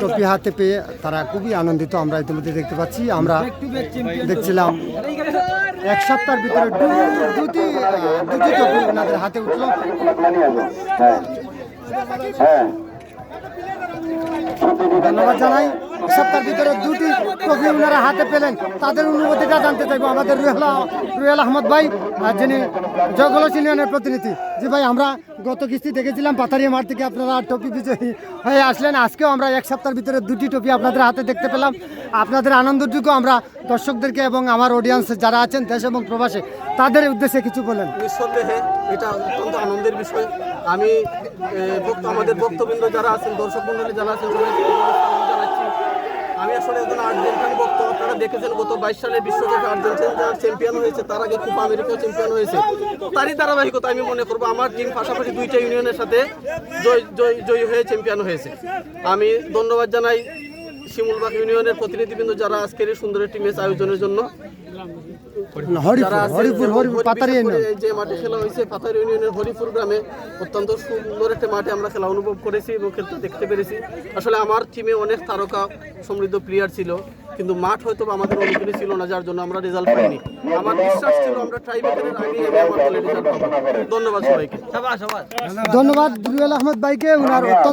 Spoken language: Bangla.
ট্রফি হাতে পেয়ে তারা খুবই আনন্দিত, আমরা ইতিমধ্যে দেখতে পাচ্ছি। আমরা দেখছিলাম এক সপ্তাহের ভিতরে দুটি দুটি টপি ওনাদের হাতে উঠল। ধন্যবাদ জানাই। সপ্তাহের ভিতরে দুটি ট্রফি ওনারা হাতে পেলেন। তাদের অনুভূতিটা জানতে চাইব। আমাদের রুহেল রুহেল আহমদ ভাই যিনি জগলস ইউনিয়নের প্রতিনিধি। জি ভাই, আমরা গত কিস্তি দেখেছিলাম পাথারিয়া মাঠ থেকে আপনারা ট্রফি বিজয়ী হয়ে আসলেন। আজকেও আমরা এক সপ্তাহের ভিতরে দুটি টপি আপনাদের হাতে দেখতে পেলাম। আপনাদের আনন্দটুকু আমরা দর্শকদেরকে এবং আমার অডিয়েন্স যারা আছেন, দেশ এবং প্রবাসে, তাদের উদ্দেশ্যে কিছু বলেন। নিঃসন্দেহে এটা অত্যন্ত আনন্দের বিষয়। আমি আমাদের বক্তবৃন্দ যারা আছেন, দর্শক মন্ডলী যারা আছেন জানাচ্ছি। আমি আসলে একজন আর্জেন্টাইন বক্ত আপনারা দেখেছেন, গত বাইশ সালে বিশ্বকাপে আর্জেন্টিনা যারা চ্যাম্পিয়ন হয়েছে, তার আগে খুব আমেরিকা চ্যাম্পিয়ন হয়েছে। তারই ধারাবাহিকতা আমি মনে করব, আমার টিম পাশাপাশি দুইটা ইউনিয়নের সাথে জয় জয় জয়ী হয়ে চ্যাম্পিয়ন হয়েছে। আমি ধন্যবাদ জানাই শিমুলবাগ ইউনিয়নের প্রতিনিধিবৃন্দ যারা আজকের এই সুন্দর একটি ম্যাচ আয়োজনের জন্য। যে মাঠে খেলা হয়েছে পাতার ইউনিয়নের হরিপুর গ্রামে অত্যন্ত সুন্দর একটা মাঠে আমরা খেলা অনুভব করেছি এবং খেলতে দেখতে পেরেছি। আসলে আমার টিমে অনেক তারকা সমৃদ্ধ প্লেয়ার ছিল কিন্তু মাঠ হয়তো বা আমাদের অনুকূলে ছিল না যার জন্য আমরা রেজাল্ট পাইনি। আমার বিশ্বাস ছিল আমরা ট্রাইবেকারের আমি আমার দলের রেজাল্ট পাবো। ধন্যবাদ সবাইকে। ধন্যবাদ রুয়েল আহমদ ভাইকে ওনার অত্যন্ত